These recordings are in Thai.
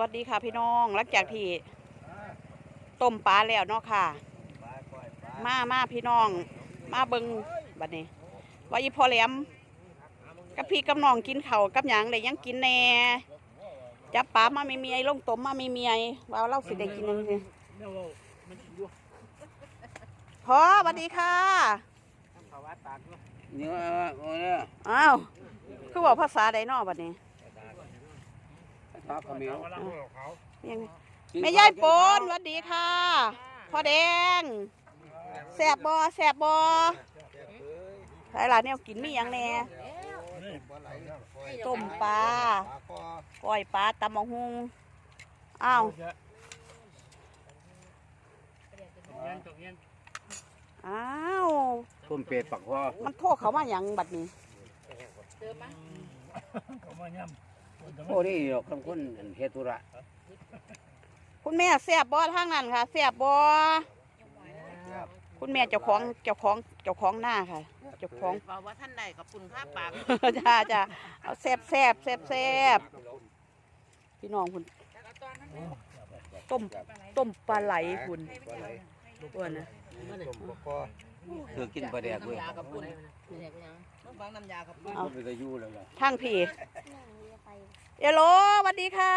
วัสดีค่ะพี่น้องหลังจากที่ต้มปลาแล้วเนาะค่ะ มามาพี่น้อง มาเบิงบัดนี้ว่าอีพอแหลมกับพี่กับน้องกินเขากับหยังได้หยังกินแหน่จับปลามาไม่มีไอ้ลงต้มมาไม่มีไอ้ว่าเราสิได้กินนั่นสิพอสวัสดีค่ะเนี่ยโอ้เนี่ยอ้าวคือบอกภาษาใดนอบัดนี้ ทักขมิ้วยังไงแม่ยายปนสวัสดีค่ะพ่อแดงแสบบอแสบบอใช่ล่ะเนี่ยกินมีหยังแน่ต้มปลาก้อยปลาตำมะฮุงอ้าวอ้าวต้มเป็ดปักคอมันโทษเขามาหยังบัดนี้เขามายำ โอ้นี่ดอกคำคนเฮตุระคุณแม่แสบบอทางนั้นค่ะแสบบอคุณแม่เจ้าของเจ้าของเจ้าของหน้าค่ะเจ้าของบอกว่าท่านใดกับคุณค่าปากจ้าจ้าเอาแซบแซบแซบแซบพี่น้องคุณต้มต้มปลาไหลคุณอ้วนนะ คือกินปลาแดกเว้ยยากับคุณต้องฟังน้ำยากับคุณเอามันจะยู่แล้วล่ะทางพี่เอโลสวัสดีค่ะ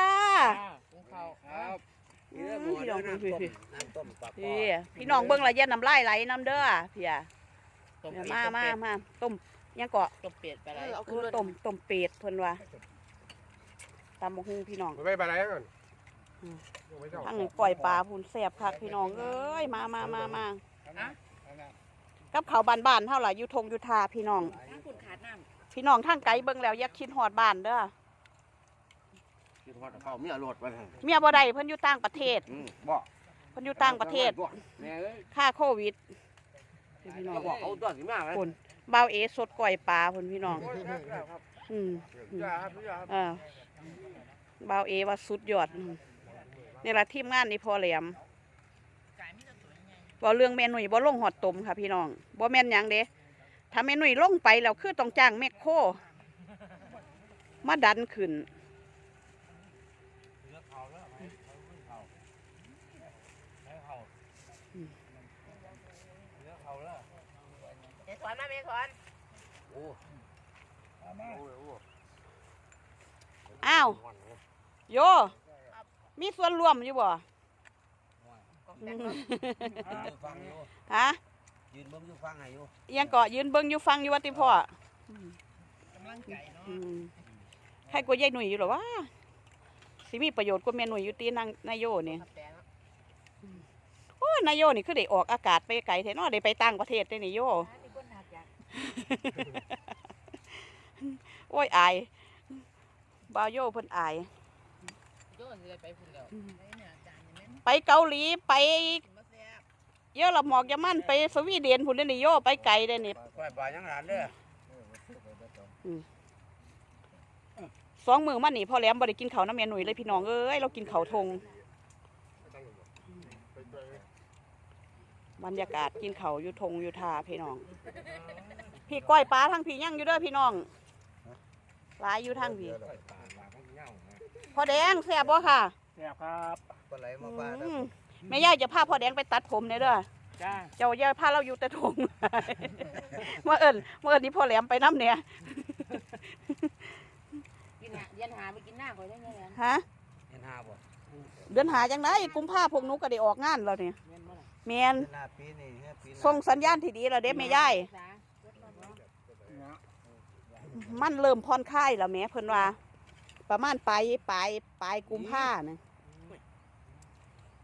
เขาครับอืมพี่น้องพี่พี่พี่น้ำต้มปักคอพี่พี่น้องเบิ่งละเย็นน้ำลายไหลน้ำเด้อพี่อะต้มเดี๋ยวเป็ดมามามาต้มยังเกาะต้มเป็ดไปไรเออต้มต้มเป็ดเพิ่นว่าตำบักหุ่งพี่น้องไปไปไหนก่อนอืมไม่เจ้าทั้งนี้ปล่อยปลาพูนแสบคักพี่น้องเอ้ยมามามามา กับเขาวบ้านบ้านๆเท่าไหร่อยู่ทงอยู่ทาพี่น้องถ้าคุณขาดน้พี่น้องทางไกลเบิ่งแล้วอยากคิดฮอดบ้านเด้อกินทอดข้าวเมียรดมาให้เมียบ่ได้เพิ่นอยู่ต่างประเทศ อืมบอกเพิ่นอยู่ต่างประเทศแม่เอ้ยค่าโควิดพี่น้องก็บอกเอาตัวสิมาไหมคนบ่าวเอสดก้อยปลาพุ่นพี่น้อง อืมยาครับยาครับเออบ่าวเอว่าสุดยอดอืมนี่ล่ะทีมงานนี่พอแหลม บ่เรื่องแม่หนุ่ยบ่ลงหอดตมค่ะพี่น้องบ่แม่นหยังเด้ถ้าแม่หนุ่ยลงไปแล้วคือต้องจ้างแมคโครมาดันขึ้นำเมฆอนมาเมฆอนโอ้โอ้โอ้อ้าว โย มีส่วนร่วมอยู่บ่ ยืนฟังอยู่ฮะยืนเบิ่งอยู่ฟังให้อยู่อิหยังเกาะยืนเบิ่งอยู่ฟังอยู่ว่าติพ่อกำลังใจเนาะอืมใครกลัวยายหนุ่ยอยู่หรอวะสิมีประโยชน์กว่าแม่หนุ่ยอยู่ตีนางนายโยนี่ขับแปลงโอ้ยนายโยนี่คือได้ออกอากาศไปไกลแท้เนาะได้ไปต่างประเทศได้นี่โยมีคนหักอยากโอ้ยอายบ่าวโยเพิ่นอาย โยนเลยไปพุ่นแล้วไปเนี่ยจานนี่แม่น ไปเกาหลีไปมาแซ่บเยอะละหมอกยามันไปสวีเดนพุ่นได้นี่โยไปไกลได้นี่ก้อยปลายังหลานเด้อสองมือมานี่พ่อแหลมบ่ได้กินข้าวน้ำแม่หนุ่ยเลยพี่น้องเอ้ยเรากินข้าวทงบรรยากาศกินข้าวอยู่ทงอยู่ทาพี่น้อง พี่ก้อยปลาทางพี่ยังอยู่เด้อพี่น้องหลายอยู่ทางพี่พ่อแดงแซ่บบ่ค่ะแซ่บครับ ปลาไหลมาปลาอืมแม่ย่าจะพาพ่อแดงไปตัดผมเนี่ยเด้อจ้าเจ้าย่าพาเราอยู่แต่ทงเมื่อเอิญเมื่อเอิญนี่พ่อแหลมไปน้ำเนี่ยกินหาเย็นหาไปกินหน้าคอยได้ไงเนี่ยฮะเห็นหาบ่เดือนหาจังไดกุมภาพวกหนูก็ได้ออกงานแล้วเนี่ยเงินบ่ล่ะแมนหน้าปีนี่เนี่ยปีส่งสัญญาณที่ดีแล้วเด้แม่ย่ายจ้ามันเริ่มผ่อนคลายแล้วแหม่เพิ่นว่า ประมาณปลายปลายปลายกุมภานะ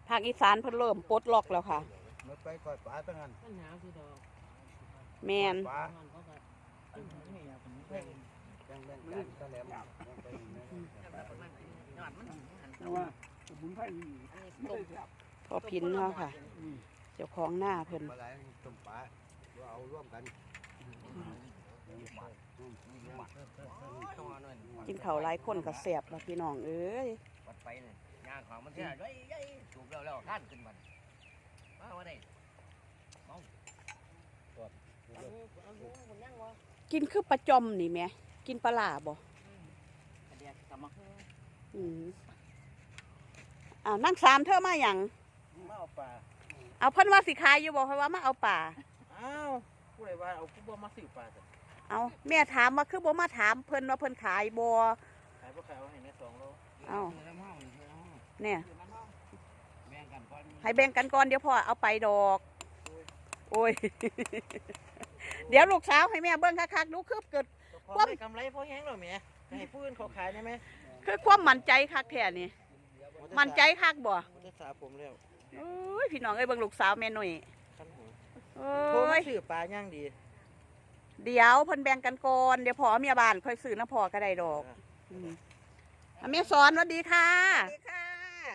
ภาคอีสานเพิ่นเริ่มปลดล็อกแล้วค่ะมาไปก้อยปลาตั้งนั้นมันหนาวสิดอกแมนปลามันก็แบบจังเล่นกันตะแหลมยอดมันหันแต่ว่าสมุนไพรมีอันนี้ต้มพอพินเนาะค่ะ เจ้าของหน้าเพิ่นปลาไหลต้มปลาเอาร่วมกันกินข้าวหลายคนก็แซ่บแล้วพี่น้องเอ้ยวัดไปเนี่ ยงานของมันเสียย้อยย้อยจูบแล้วแล้วท่านขึ้นมันมาว่าได้กินคือปลาจอมนี่แหม่กินปลาหลาบ่กระเดียกกลับมาอืมอ้าวนั่งสามเธอมาหยังมาเอาปลาเอาเพิ่นว่าสิขายอยู่บอกว่ามาเอาป่าอ้าวผู้ใดว่าเอาผู้บ่มาซื้อปลาจ้ะเอาแม่ถามว่าคือบ่มาถามเพิ่นว่าเพิ่นขายบ่ขายบ่ขายเอาให้แม่สองโลเอา เนี่ย แบ่งกันก่อนให้แบ่งกันก่อนเดี๋ยวพ่อเอาไปดอก โอ้ย เดี๋ยวลูกสาวให้แม่เบิ่งคักๆดูคือเกิด พอความ ได้กำไรพอแห้งแล้วแหม่ให้ผู้อื่นเขาขายได้ไหมคือความมั่นใจคักแท้นี่มั่นใจคักบ่บ่ได้สาผมแล้วโอ้ยพี่น้องเอ้ยเบิ่งลูกสาวแม่หน่อยคันหูโอ้โทรมายซื้อปลาย่างดีเดี๋ยวเพิ่นแบ่งกันก่อนเดี๋ยวพ่อเอาเมียบ้านค่อยซื้อน้ำพ่อก็ได้ดอกอืมอะแม่สอนสวัสดีค่ะ สวัสดีค่ะ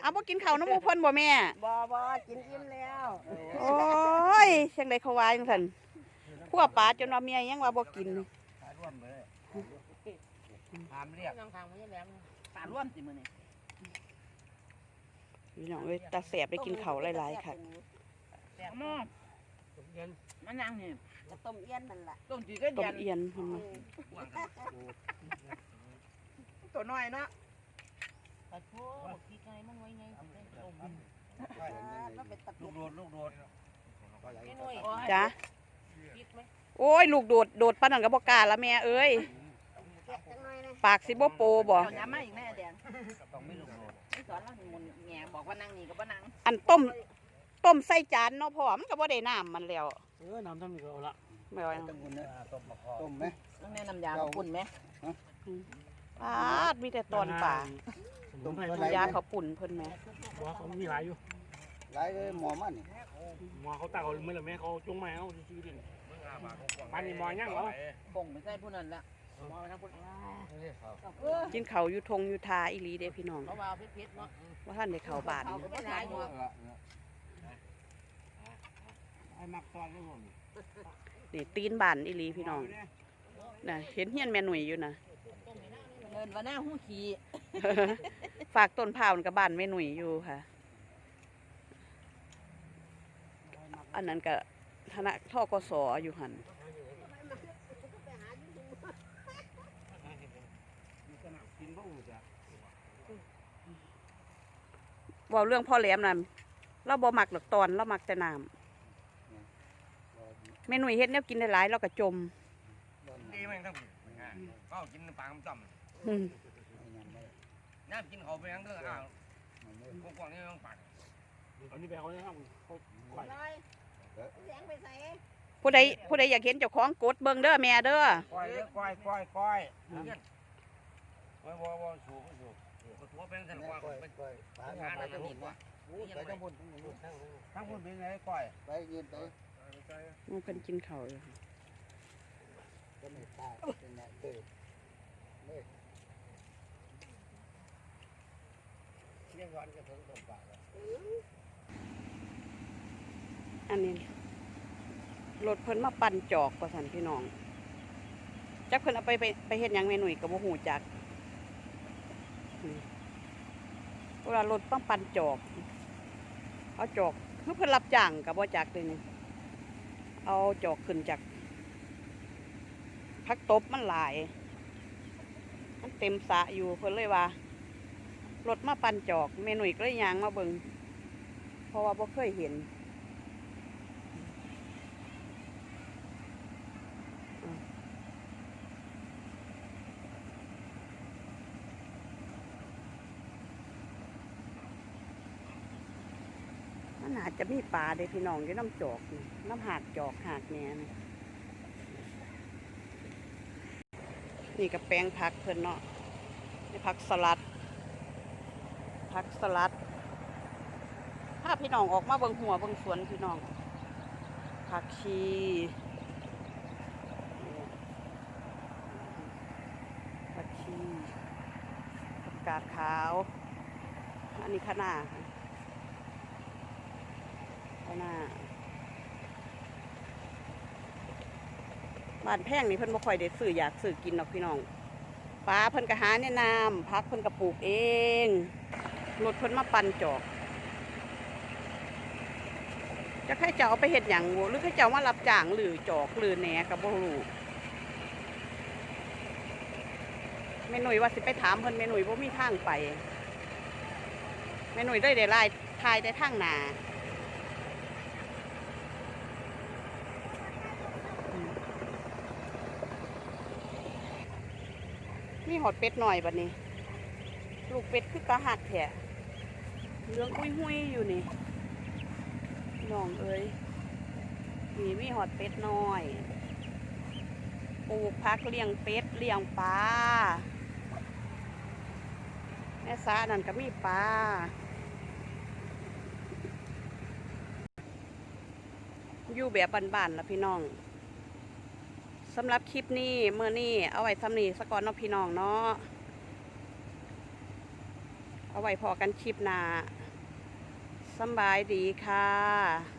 เอาบ่กินข้าวน้ำหมูเพิ่นบ่แม่ บ่บ่กินอิ่มแล้วโอ้ยจังไดเขาว่าจังซั่นพวกปลาจนว่าเมียยังว่าบ่กินขายร่วมเลยถามเรียกนั่งทางไม่ใช่แหลมปลาร่วมสิมื้อนี้พี่น้องเอ้ยตาแสบได้กินข้าวหลายๆค่ะแซ่บมากมันยังนี่ก็ต้มเอี้ยนนั่นล่ะต้มจีก็ต้เดียมนเอียนเพิ่นว่าตัวน้อยเนาะ ปลาโถขี้ไก่มันไว้ไงได้ต้มมันเป็นตะลูกุกโดดลูกโดดไม่น้อยจ้ะคิดไหมโอ้ย ลูกโดดโดดปานนั้นก็บ่กล้าละแม่เอ้ยแซ่บจังน้อยนะปากสิบ่โปบ่เอาย้ำมาอีกแม่แดงต้องไม่ลูกโดดไอ้สอนเราหมุนแง่บอกว่านั่งนี่ก็บ่นั่งอันต้มต้มใส่จานเนาะพ่อมันก็บ่ได้น้ำมันแล้วเออน้ำทำนี่ก็เอาละไม่ว่าต้มต้มมะขอต้มไหมต้องแนะนำยามาปุ่นไหมปาดมีแต่ตอนป่า ต้มให้ยาเขาปุ่นเพิ่นแหม่บ่เขามีหลายอยู่หลายเลยหมอมันนี่หมอเขาตักเอาเมื่อไหร่แม่เขาจงมาเอาซื้อดิมันนี่หมอย่างเหรอบ่งไม่ใช่ผู้นั้นละมองไปทางพุ่นกินข้าวอยู่ทงอยู่ทาอีหลีเด้พี่น้องเขาว่าเพชรเนาะว่าท่านได้เข้าบ้านเขาก็ไม่หลายหัวไอ้มักตอนนี่ผมนี่ตีนบ้านอีหลีพี่น้องน่ะเห็นเฮียนแม่หนุ่ยอยู่น่ะ เดินว่าหน้าหูขี้ฝากต้นพร้าวกับบ้านแม่หนุ่ยอยู่ค่ะ อันนั้นก็ธนาทกสอยู่หันเว่าเรื่องพ่อแหลมนั่นเราบ่มักหรอกตอนเรามักแต่น้ำแม่หนุ่ยเฮ็ดแนวกินได้หลายเราก็จม ดีไหมทั้งก็กินปลาต่อืมำ น้ำกินเขาไปทั้งเรื่องอ่างกว้างๆนี่ต้องปากอันนี้ไปเอาเนี่ยครับเขาไหวเสียงไปใส่ผู้ใดผู้ใดอยากเห็นเจ้าของกดเบิ่งเด้อแม่เด้อก้อยก้อยก้อยก้อยก้อยว่าว่าสูงสูงตัวเป็นสันกว้างเป็นไปไปงานไปนั่นทั้งหมนี่ดกว่าไปทั้งหมดทั้งคนเป็นไงก้อยไปยืนไปมันเพิ่นกินข้าวอยู่ก็ไม่ตายเป็นไงเติบ เที่ ยงวันก็ถึงตรงปากอันนี้รถเพิ่นมาปั่นจอกว่าซั่นพี่น้องจักเพิ่นเอาไปไปไปเฮ็ดหยังแม่หนุ่ยก็บ่ฮู้จักเวลารถต้องปั่นจอก เอาจอกคือเพิ่นรับจ้างก็บ่จักเด้นี่เอาจอกขึ้นจากพักตบมันหลาย มันเต็มสะอยู่เพิ่นเลยว่า รถมาปันจอกแม่หนุ่ยก็เลยยางมาเบิงเพราะว่าบ่เคยเห็นมันอาจจะมีปลาเด้พี่น้องอยู่น้ำจอกน้ำหาดจอกหาดแหน่นี่นี่กับแปลงผักเพิ่นเนาะนี่ผักสลัด ผักสลัด ถ้าพี่น้องออกมาเบิ่งหัวเบิ่งสวนพี่น้อง ผักชีผักชีผักกาดขาว อันนี้คะน้าค่ะคะน้าบ้านแพงนี่เพิ่นบ่ค่อยได้ซื้ออยากซื้อกินหรอกพี่น้องปลาเพิ่นก็หาแนะนำผักเพิ่นก็ปลูกเอง รถเพิ่นมาปั่นจอกจะให้เจ้าเอาไปเห็ดหยังหรือให้เจ้ามารับจ้างหรือจอกหรือแหนกับบ่รู้แม่หนุ่ยว่าสิไปถามเพิ่นแม่หนุ่ยบ่มีทางไปแม่หนุ่ยได้ได้ไล่ทายได้ทางหนามีหอดเป็ดหน่อยบัดนี้ ลูกเป็ดคือตาหักแถะ เรื่องอุ้ยหุยอยู่นี่น้องเอ้ยนี่มีหอดเป็ดน้อยปลูกพักเลี้ยงเป็ดเลี้ยงปลาแม่สานั่นก็มีปลาอยู่แบบบ้านๆละพี่น้องสำหรับคลิปนี้เมื่อนี้เอาไว้ทำนี่สก่อนเนาะพี่น้องเนาะเอาไว้พอกันคลิปหน้า สบายดีค่ะ